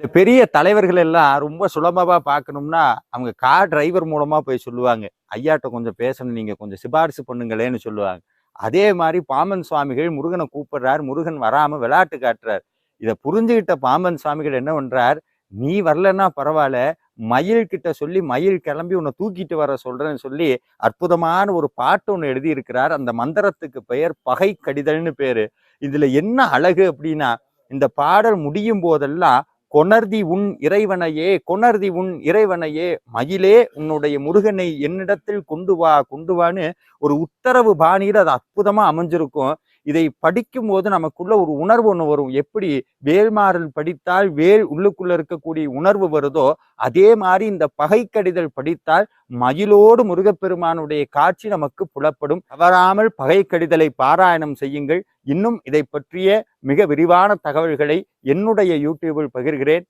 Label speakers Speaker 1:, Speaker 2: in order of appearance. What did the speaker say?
Speaker 1: இந்த பெரிய தலைவர்கள் எல்லாம் ரொம்ப சுலபமாக பார்க்கணும்னா அவங்க கார் டிரைவர் மூலமாக போய் சொல்லுவாங்க. ஐயாட்ட கொஞ்சம் பேசணும் நீங்கள் கொஞ்சம் சிபாரிசு பண்ணுங்களேன்னு சொல்லுவாங்க. அதே மாதிரி பாம்பன் சுவாமிகள் முருகனை கூப்பிடுறார். முருகன் வராமல் விளையாட்டு காட்டுறார். இதை புரிஞ்சுக்கிட்ட பாம்பன் சுவாமிகள் என்ன பண்ணுறார் நீ வரலன்னா பரவாயில்ல. மயில் கிட்ட சொல்லி மயில் கிளம்பி உன்னை தூக்கிட்டு வர சொல்றேன்னு சொல்லி அற்புதமான ஒரு பாட்டு ஒன்று எழுதி இருக்கிறார் அந்த மந்திரத்துக்கு பெயர் பகை கடிதல்னு பேரு. இதுல என்ன அழகு அப்படின்னா இந்த பாடல் முடியும் போதெல்லாம் கொணர்தி உன் இறைவனையே கொணர்தி உன் இறைவனையே மயிலே உன்னுடைய முருகனை என்னிடத்தில் கொண்டு வா கொண்டு வான்னு ஒரு உத்தரவு பாணியில் அது அற்புதமாக அமைஞ்சிருக்கும். இதை படிக்கும் போது நமக்குள்ள ஒரு உணர்வு ஒன்று வரும். எப்படி வேல்மாறல் படித்தால் வேல் உள்ளுக்குள்ள இருக்கக்கூடிய உணர்வு வருதோ அதே மாதிரி இந்த பகை கடிதல் படித்தால் மயிலோடு முருகப்பெருமானுடைய காட்சி நமக்கு புலப்படும். தவறாமல் பகைக்கடிதலை பாராயணம் செய்யுங்கள். இன்னும் இதை பற்றிய மிக விரிவான தகவல்களை என்னுடைய யூடியூபில் பகிர்கிறேன்.